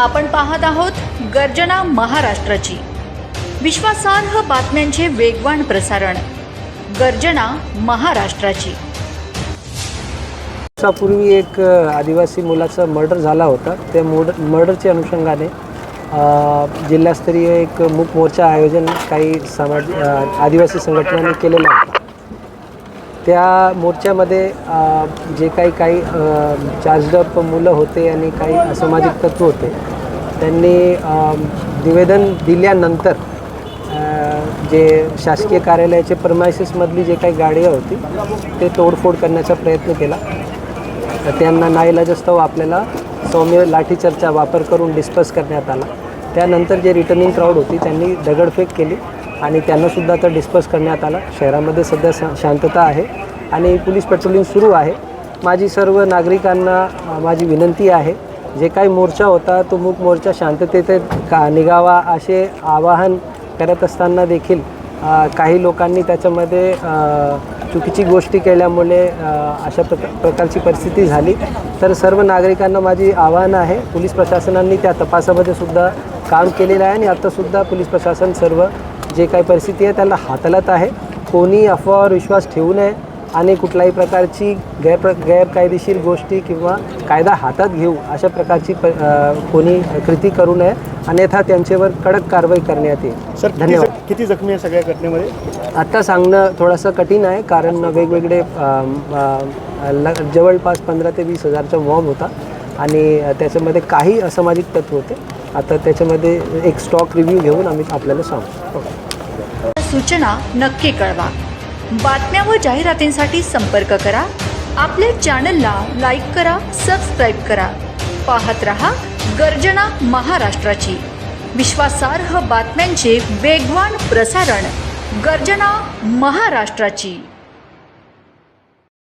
आपण पाहत आहोत गर्जना महाराष्ट्राची. विश्वासार्ह बातम्यांचे वेगवान प्रसारण गर्जना महाराष्ट्राची. दिवसापूर्वी एक आदिवासी मुलाचा मर्डर झाला होता. त्या मोड मर्डरच्या अनुषंगाने जिल्हास्तरीय एक मूक मोर्चा आयोजन काही समाज आदिवासी संघटनांनी केलेलं होतं त्या मोर्चामध्ये जे काही काही चार्जडअप मुलं होते आणि काही असामाजिक तत्व होते त्यांनी निवेदन दिल्यानंतर जे शासकीय कार्यालयाचे प्रमायसेसमधली जे काही गाड्या होती ते तोडफोड करण्याचा प्रयत्न केला. तर त्यांना नाईलाजस्तव आपल्याला सौम्य लाठीचार्जचा वापर करून डिस्कस करण्यात आला. त्यानंतर जे रिटर्निंग क्राऊड होती त्यांनी दगडफेक केली. आणि त्यांनासुद्धा आता डिस्पर्स करण्यात आला. शहरामध्ये सध्या शांतता आहे. आणि पोलीस पेट्रोलिंग सुरू आहे. माझी सर्व नागरिकांना माझी विनंती आहे जे काही मोर्चा होता तो मूक मोर्चा शांततेत का निघावा असे आवाहन करत असताना देखील काही लोकांनी त्याच्यामध्ये चुकीची गोष्टी केल्यामुळे अशा प्रका प्रकारची परिस्थिती झाली. तर सर्व नागरिकांना माझी आव्हान आहे. पोलीस प्रशासनांनी त्या तपासामध्ये सुद्धा काम केलेलं आहे आणि आत्तासुद्धा पोलीस प्रशासन सर्व जे काही परिस्थिती आहे त्याला हाताळत आहे. कोणी अफवावर विश्वास ठेवू नये आणि कुठल्याही प्रकारची गैर गैरकायदेशीर गोष्टी किंवा कायदा हातात घेऊ अशा प्रकारची प कोणी कृती करू नये अन्यथा त्यांच्यावर कडक कारवाई करण्यात येईल. सर धन्यवाद. किती जखमी आहे सगळ्या घटनेमध्ये? आत्ता सांगणं थोडंसं कठीण आहे कारण वेगवेगळे जवळपास पंधरा ते वीस हजारचा मॉब होता आणि त्याच्यामध्ये काही असामाजिक तत्व होते. आता त्याच्यामध्ये एक स्टॉक रिव्ह्यू घेऊन आम्ही आपल्याला सांगू. सूचना नक्की कळवा. बातम्या व जाहिरातींसाठी संपर्क करा. आपल्या चॅनलला लाईक करा सबस्क्राईब करा. पाहत रहा गर्जना महाराष्ट्राची. विश्वासार्ह बातम्यांचे वेगवान प्रसारण गर्जना महाराष्ट्राची.